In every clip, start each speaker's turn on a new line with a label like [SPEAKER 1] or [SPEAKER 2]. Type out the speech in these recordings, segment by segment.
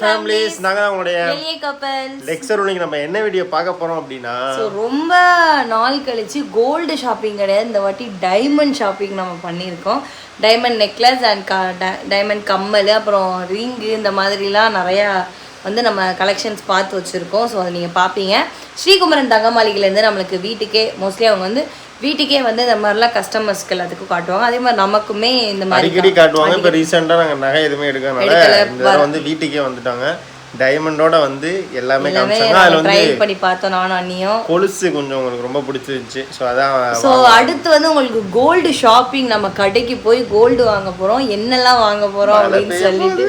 [SPEAKER 1] Families நாங்கள் தான் உங்களுடைய
[SPEAKER 2] கப்பல்ஸ்
[SPEAKER 1] லெக்சர் இன்னைக்கு நம்ம என்ன வீடியோ பார்க்க போறோம் அப்படின்னா
[SPEAKER 2] ஸோ ரொம்ப நாள் கழிச்சு கோல்டு ஷாப்பிங் கிடையாது. இந்த வாட்டி டைமண்ட் ஷாப்பிங் நம்ம பண்ணியிருக்கோம். டைமண்ட் நெக்லஸ் அண்ட் டைமண்ட் கம்மல் அப்புறம் ரிங்கு இந்த மாதிரிலாம் நிறையா வந்து நம்ம கலெக்ஷன்ஸ் பார்த்து வச்சுருக்கோம். ஸோ அதை நீங்கள் பார்ப்பீங்க. ஸ்ரீகுமரன் தங்கமாளிகைலேருந்து நம்மளுக்கு வீட்டுக்கே மோஸ்ட்லி அவங்க வந்து வீட்டுக்கே வந்து இந்த மாதிரிலாம் கஸ்டமர்ஸ்க்கு எல்லாத்துக்கும் காட்டுவாங்க. அதே மாதிரி நமக்குமே இந்த மாதிரி
[SPEAKER 1] அடிக்கடி காட்டுவாங்க. இப்போ ரீசெண்டாக நாங்கள் நகை எதுவுமே எடுக்கறனால. இந்த வந்து வீட்டுக்கே வந்துட்டாங்க. டைமண்டோட வந்து எல்லாமே காமிச்சாங்க. அதில் வந்து
[SPEAKER 2] ட்ரை பண்ணி பார்த்தோம் நானும் அண்ணியும்.
[SPEAKER 1] கொலுசு கொஞ்சம் உங்களுக்கு ரொம்ப பிடிச்சிருந்துச்சு. ஸோ அதான்
[SPEAKER 2] ஸோ அடுத்து வந்து உங்களுக்கு கோல்டு ஷாப்பிங் நம்ம கடைக்கு போய் கோல்டு வாங்க போகிறோம் என்னெல்லாம் வாங்க போகிறோம் அப்படின்னு சொல்லிட்டு.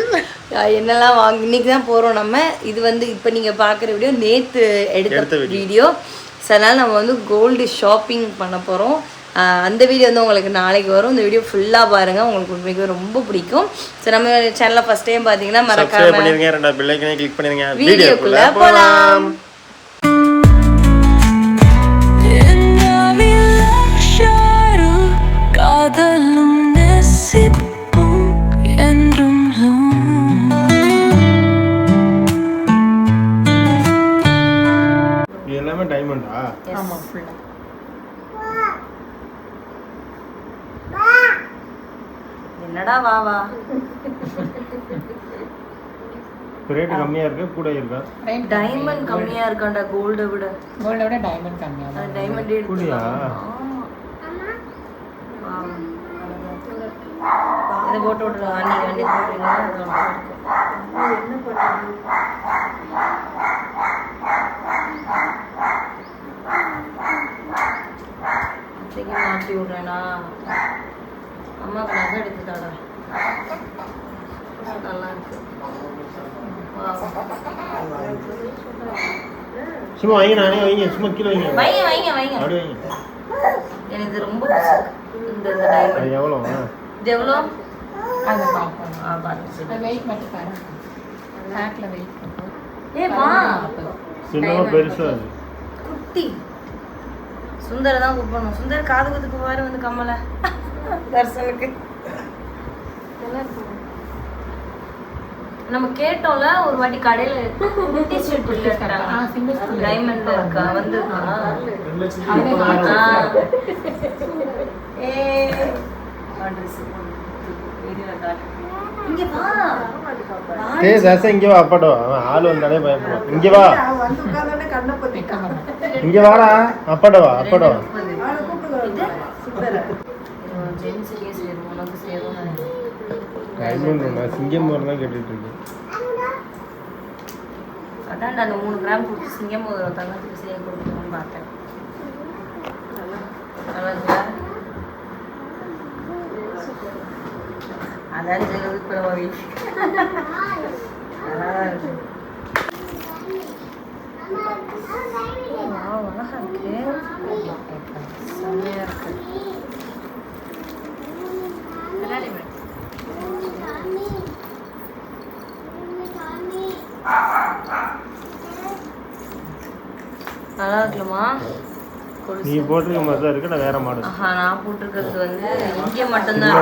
[SPEAKER 2] என்னெல்லாம் வாங்க இன்னைக்கு தான் போகிறோம் நம்ம. இது வந்து இப்போ நீங்கள் பார்க்குற வீடியோ நேற்று எடுத்த வீடியோ ஸோ அதனால் நம்ம வந்து கோல்டு ஷாப்பிங் பண்ண போகிறோம் அந்த வீடியோ வந்து உங்களுக்கு நாளைக்கு வரும். இந்த வீடியோ ஃபுல்லாக பாருங்கள் உங்களுக்கு உண்மைக்கு ரொம்ப பிடிக்கும். ஸோ நம்ம சேனலில் ஃபஸ்ட் டைம் பார்த்தீங்கன்னா மறக்காம
[SPEAKER 1] பண்ணிருங்க. ரெண்டா பிள்ளைக்கனே கிளிக் பண்ணிருங்க.
[SPEAKER 2] வீடியோக்குள்ள
[SPEAKER 1] வீடியோக்குள்ள
[SPEAKER 2] என்னடா வா வா.
[SPEAKER 1] ரேட்டு கம்மியா இருக்கு கூட இருக்கா?
[SPEAKER 2] டைமண்ட் கம்மியா இருக்காண்டா கோல்டை விட.
[SPEAKER 3] கோல்டை விட டைமண்ட் கம்மியாக தான்
[SPEAKER 2] டைமண்ட்
[SPEAKER 1] கூடியா
[SPEAKER 2] இதை போட்டு விட்டுருவா நீங்க வண்டி. இது என்ன பண்ணுறது மாற்றி விடுறேனா? அம்மாவுக்கு நகை எடுத்து தாடா நல்லா இருக்கு.
[SPEAKER 1] சும்மா வைங்க நானே வைங்க சும்மா கீழே வைங்க.
[SPEAKER 2] வைங்க வைங்க வைங்க.
[SPEAKER 1] அப்படி வைங்க.
[SPEAKER 2] எனக்கு இது ரொம்ப இந்த இந்த
[SPEAKER 1] எவ்வளோ?
[SPEAKER 2] இது எவ்வளோ?
[SPEAKER 3] அதை பார்ப்போம்
[SPEAKER 2] ஆ பாருங்க
[SPEAKER 3] அது வெயிட் மட்டும் பேக்கில் வெயிட் பண்ணுறோம்
[SPEAKER 2] ஏ மா
[SPEAKER 1] சின்னமா பெருசா அது.
[SPEAKER 2] குட்டி. சுந்தர தான் கூப்பிடணும். சுந்தர் காது குத்துக்கு பாரு வந்து கம்மல. தர்சனுக்கு. நம்ம கேட்டோம்ல ஒரு வாட்டி கடையில குட்டி செட்
[SPEAKER 3] ஆ, single screen.
[SPEAKER 2] டைமண்ட் இருக்கா வந்து
[SPEAKER 1] ஏய் தசை இங்க வா. அப்பாடோ ஆள் வந்தாலே பயப்படுவான். இங்க வா. இங்க வாடா. அப்பாடோ அப்பாடோ வா.
[SPEAKER 2] ஜென்ஸ் கேஸ் உனக்கு சேரும்
[SPEAKER 1] டைமண்ட் நான் சிங்கம் தான் கேட்டுட்டு இருக்கேன்.
[SPEAKER 2] அதான்டா அந்த மூணு கிராம் கொடுத்து சிங்கம் ஒரு தங்கத்துக்கு சேர்த்து கொடுக்கணும்னு பார்த்தேன்? அதான் இருக்கு. Wow, அழகா இருக்கு செம்மையா இருக்கு கொலுசு.
[SPEAKER 1] நீ போட்டிருக்க மாதிரி தான் இருக்கு நான் வேற மாடல்.
[SPEAKER 2] ஆஹா நான் போட்டிருக்கிறது வந்து இங்கே மட்டும்தான்.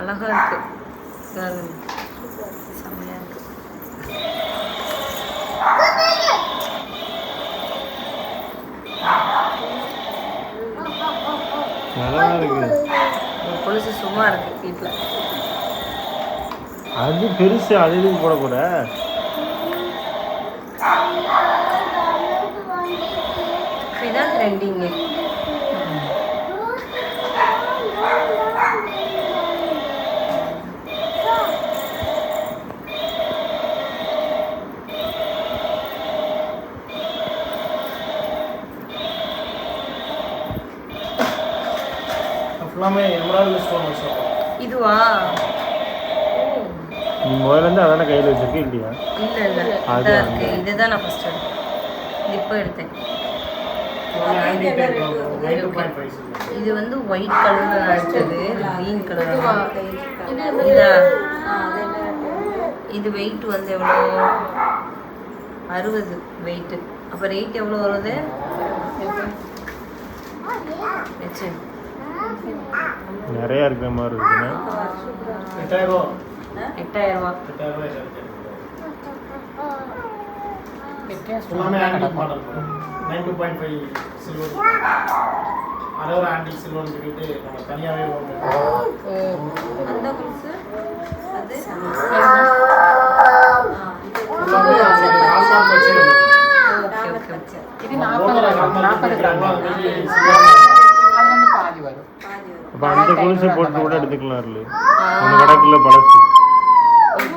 [SPEAKER 2] அழகா இருக்கு. செம்மையா இருக்கு.
[SPEAKER 1] நல்லா இருக்கு.
[SPEAKER 2] கொலுசு சும்மா இருக்கு வீட்டில்
[SPEAKER 1] அது பெருசு அது போடக்கூட?
[SPEAKER 2] ட்ரெண்டிங்கு
[SPEAKER 1] ஃபுல்லாமே எமரால்டு ஸ்டோன் வச்சிருக்கோம்.
[SPEAKER 2] இதுவா?
[SPEAKER 1] நீ முதல்ல இருந்து அதானே கையில் வச்சிருக்க இல்லையா?
[SPEAKER 2] இல்ல இல்ல. இருக்கு. இதுதான் நான் ஃபர்ஸ்ட் எடுத்தேன். இது இப்போ எடுத்தேன். இது வந்து ஒயிட் கலர்ல எடுத்தது க்ரீன் கலர் இதா இது வெயிட் வந்து எவ்வளோ? அறுபது வெயிட்டு அப்போ ரேட் எவ்வளோ வருது?
[SPEAKER 1] நிறைய இருக்கிற மாதிரி இருக்குண்ணே.
[SPEAKER 4] எட்டாயிரம்
[SPEAKER 2] எட்டாயிரம் ரூபா
[SPEAKER 1] nine two point five silver. அதே ஒரு ஆன்டிக் சில்வர்னு சொல்லிட்டு நம்ம தனியாகவே
[SPEAKER 2] அந்த கொலுசு
[SPEAKER 1] போட்டு கூட எடுத்துக்கலாம் பழசு.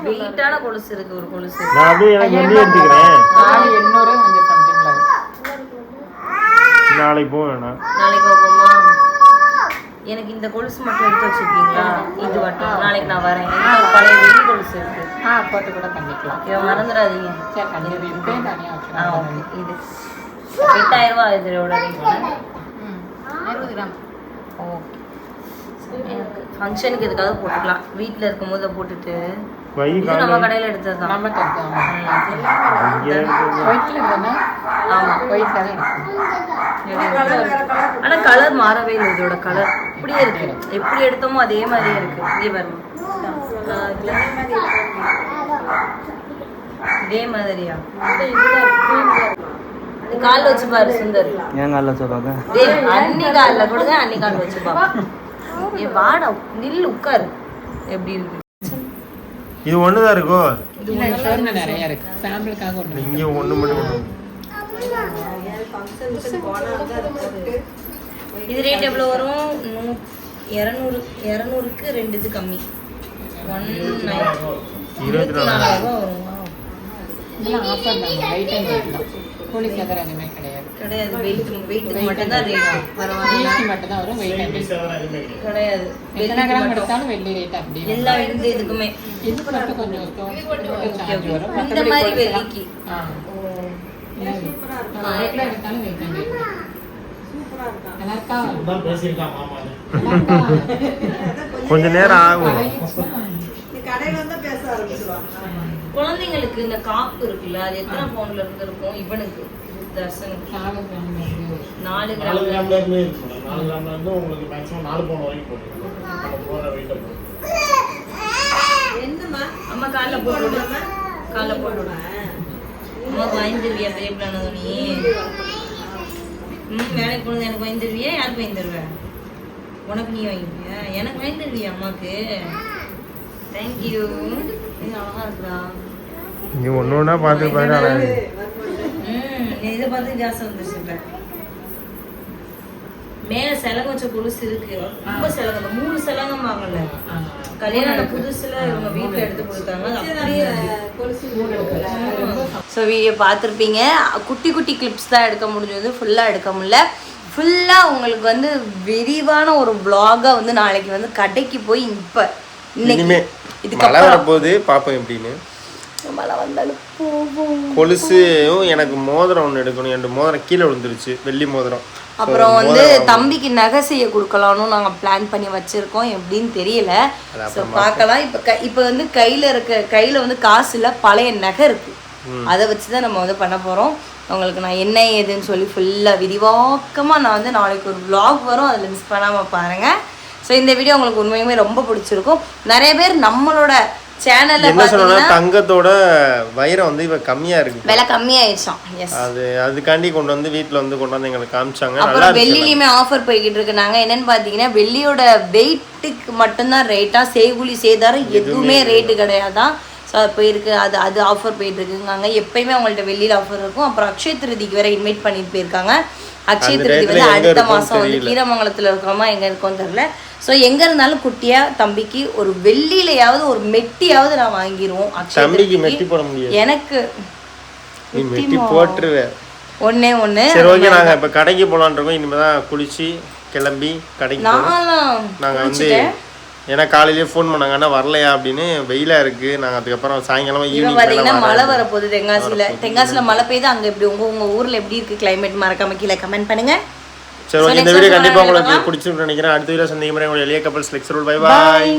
[SPEAKER 2] வெயிட்டான கொலுசு இருக்கு ஒரு கொலுசு.
[SPEAKER 1] நான் அப்படியே எனக்கு வெளியே எடுத்துக்கிறேன்
[SPEAKER 3] நாலு எண்ணூறு கொஞ்சம் சம்திங்ல வரும்
[SPEAKER 1] நாளைக்கு போக வேணாம்.
[SPEAKER 2] நாளைக்கு போகுமா எனக்கு இந்த கொலுசு மட்டும் எடுத்து வச்சிருக்கீங்களா? இது மட்டும். நாளைக்கு நான் வரேன். என்கிட்ட ஒரு பழைய வெள்ளி கொலுசு இருக்கு.
[SPEAKER 3] ஆ போட்டு கூட பண்ணிக்கலாம்.
[SPEAKER 2] ஓகே மறந்துடாதீங்க.
[SPEAKER 3] சரி
[SPEAKER 2] ஆ ஓகே இது. எட்டாயிரம் ரூபா இதோட ரேட்
[SPEAKER 3] அறுபது கிராம்.
[SPEAKER 2] ஓகே. எனக்கு ஃபங்க்ஷனுக்கு எதுக்காக போட்டுக்கலாம். வீட்டில் இருக்கும்போது போட்டுட்டு. இது நம்ம கடையில் எடுத்தது தான்
[SPEAKER 3] நம்ம
[SPEAKER 2] ஆமாம்
[SPEAKER 3] தான்
[SPEAKER 2] ஆனா கலர் மாறவே இல்லை இதோட கலர் அப்படியே இருக்கு. எப்படி எடுத்தோமோ அதே மாதிரியே இருக்கு. இங்கே பாருங்க. ஆ, இதுல இதே மாதிரியா? நீ கால்ல வச்சு பாரு சுந்தர்.
[SPEAKER 4] ஏன் காலைல சொல்கிறாங்க
[SPEAKER 2] டேய், அண்ணி கால்ல கொடுங்க அண்ணி கால்ல வச்சு பாப்பா ஏ வாடா நில்லு உட்காரு. எப்படி இருக்கு?
[SPEAKER 1] இது ஒன்று தான் இருக்கோ
[SPEAKER 3] இல்லை நிறைய இருக்கு. சாம்பிளுக்காக ஒன்று
[SPEAKER 1] இங்கே ஒன்று மட்டும்
[SPEAKER 2] இது ரேட் எவ்வளோ வரும்? நூ இரநூறு இரநூறுக்கு ரெண்டு இது கம்மி. ஒன் நைன் இருபத்தி நாலாயிரம். ரூபா வரும்.
[SPEAKER 3] இதெல்லாம் ஆஃபர் தான். அண்ட் தான். கூலி கிடையாது.
[SPEAKER 2] கிடையாது. வெயிட் வெயிட்டுக்கு மட்டும்தான் ரேட் பரவாயில்ல.
[SPEAKER 3] மட்டும் தான் வரும். வெயிட்
[SPEAKER 2] கிடையாது.
[SPEAKER 3] எத்தனை கிராம்
[SPEAKER 2] மட்டும்.
[SPEAKER 3] எடுத்தாலும் வெள்ளி ரேட் அப்படி
[SPEAKER 2] எல்லா இந்த இதுக்குமே.
[SPEAKER 3] இது மட்டும் கொஞ்சம் வரும்.
[SPEAKER 2] இந்த மாதிரி வெள்ளிக்கு.
[SPEAKER 3] ஆ. நம்ம எடுத்தாலும் வெயிட் நல்லா இருக்கா
[SPEAKER 1] பேசியிருக்கான் மாமா
[SPEAKER 3] நல்லா இருக்கா
[SPEAKER 1] கொஞ்ச நேரம் ஆகும்.
[SPEAKER 2] குழந்தைங்களுக்கு இந்த காப்பு இருக்குல்ல அது எத்தனை பவுண்ட்ல இருந்து இருக்கும்? இவனுக்கு
[SPEAKER 3] நாலு
[SPEAKER 2] நாலு
[SPEAKER 1] நாலு
[SPEAKER 2] கிராம்
[SPEAKER 1] கிராம்ல இருந்து. நாலு கிராம்ல உங்களுக்கு மேக்ஸிமம் நாலு வரைக்கும்.
[SPEAKER 2] அம்மா கால்ல போட்டு கால்ல போட்டு விடு அம்மா வாங்கிடுவியா பெரிய பிளானது நீ? ம் வேலைக்கு போனது எனக்கு வாங்கி தருவியா யாருக்கு வாங்கி தருவேன் உனக்கு நீ வாங்கிப்பியா எனக்கு வாங்கி தருவியா அம்மாக்கு தேங்க்யூ இது அழகா இருக்குடா.
[SPEAKER 1] நீ ஒன்று ஒன்றா பார்த்து பாரு அழகு.
[SPEAKER 2] ம் இதை பார்த்து ஜாஸ்தி வந்துருச்சு மேல செலங்க வச்ச கொலுசு இருக்கு. ரொம்ப செலங்க மூணு செலங்கம் வாங்கல. கல்யாணம் புதுசுல இவங்க வீட்டுல எடுத்து கொடுத்தாங்க. ஸோ வீடியோ பார்த்துருப்பீங்க. குட்டி குட்டி கிளிப்ஸ் தான் எடுக்க முடிஞ்சது. ஃபுல்லாக எடுக்க முடியல. ஃபுல்லாக உங்களுக்கு வந்து விரிவான ஒரு vlog-அ வந்து நாளைக்கு வந்து கடைக்கு போய் இப்போ இன்னைக்கு. இதுக்கப்புறம்.
[SPEAKER 1] வரப்போகுது. பார்ப்போம் எப்படின்னு.
[SPEAKER 2] மழை வந்தாலும்
[SPEAKER 1] கொலுசும் எனக்கு மோதிரம் ஒன்று எடுக்கணும். என் மோதிரம் கீழே விழுந்துருச்சு. வெள்ளி மோதிரம்.
[SPEAKER 2] அப்புறம் வந்து தம்பிக்கு நகை செய்ய கொடுக்கலாம்னு நாங்கள் பிளான் பண்ணி வச்சிருக்கோம். எப்படின்னு தெரியல. ஸோ பார்க்கலாம். இப்போ க இப்போ வந்து கையில் இருக்க கையில் வந்து காசு இல்லை பழைய நகை இருக்கு. அதை வச்சு தான் நம்ம வந்து பண்ண போகிறோம் உங்களுக்கு நான் என்ன ஏதுன்னு சொல்லி ஃபுல்லாக விரிவாக்கமாக நான் வந்து நாளைக்கு ஒரு vlog வரும். அதில் மிஸ் பண்ணாமல் பாருங்கள் ஸோ இந்த வீடியோ உங்களுக்கு உண்மையுமே ரொம்ப பிடிச்சிருக்கும். நிறைய பேர் நம்மளோட சேனலில்
[SPEAKER 1] என்ன தங்கத்தோட வைரம் வந்து இப்ப கம்மியா இருக்கு
[SPEAKER 2] விலை கம்மியாயிடுச்சான் எஸ்
[SPEAKER 1] அது அதுக்காண்டி கொண்டு வந்து வீட்ல வந்து கொண்டு வந்து எங்களுக்கு காமிச்சாங்க. நல்லா
[SPEAKER 2] அப்புறம் வெள்ளிலையுமே ஆஃபர் போய்கிட்டு இருக்கு. நாங்க என்னன்னு பாத்தீங்கன்னா வெள்ளியோட வெயிட்டுக்கு மட்டும்தான் ரேட்டா செய்கூலி சேதாரம் எதுவுமே ரேட்டு கிடையாதான். ஸோ அது போயிருக்கு. அது அது ஆஃபர் போயிட்டு இருக்குங்க எப்பயுமே அவங்கள்ட்ட வெள்ளியில் ஆஃபர் இருக்கும். அப்புறம் அக்ஷய திருதிக்கு வேற இன்வைட் பண்ணிட்டு போயிருக்காங்க. அக்ஷய திருதி வந்து அடுத்த மாசம் வந்து. கீரமங்கலத்துல இருக்கோமா எங்க இருக்கோம் தெரியல. ஸோ எங்க இருந்தாலும் குட்டியா தம்பிக்கு ஒரு வெள்ளியிலையாவது ஒரு மெட்டியாவது நான் வாங்கிடுவோம்
[SPEAKER 1] தம்பிக்கு மெட்டி போட முடியாது.
[SPEAKER 2] எனக்கு
[SPEAKER 1] மெட்டி போட்டுருவ
[SPEAKER 2] ஒண்ணே ஒண்ணு.
[SPEAKER 1] சரி ஓகே நாங்க இப்ப கடைக்கு போலான் இருக்கோம். இனிமே தான் குளிச்சு கிளம்பி கடைக்கு போகணும்
[SPEAKER 2] நான்லாம்
[SPEAKER 1] நாங்க வந்து. ஏன்னா காலையிலேயே ஃபோன் பண்ணாங்க. அண்ணா வரலையா அப்படின்னு. வெயிலா இருக்கு. நாங்க அதுக்கப்புறம் சாயங்காலம் ஈவினிங்
[SPEAKER 2] பாத்தீங்கன்னா மழை வரப்போகுது. தென்காசியில தென்காசியில மழை பெய்யுது அங்க எப்படி? உங்க உங்க ஊர்ல எப்படி இருக்கு கிளைமேட் மறக்காம கீழே கமெண்ட் பண்ணுங்க.
[SPEAKER 1] சரி ஓகே இந்த வீடியோ கண்டிப்பா. உங்களுக்கு பிடிச்சிருக்குன்னு நினைக்கிறேன். அடுத்த வீடியோ சந்திக்கும் முறை உங்களுடைய எளிய கப்பல்ஸ் லெக்சர் பை பாய்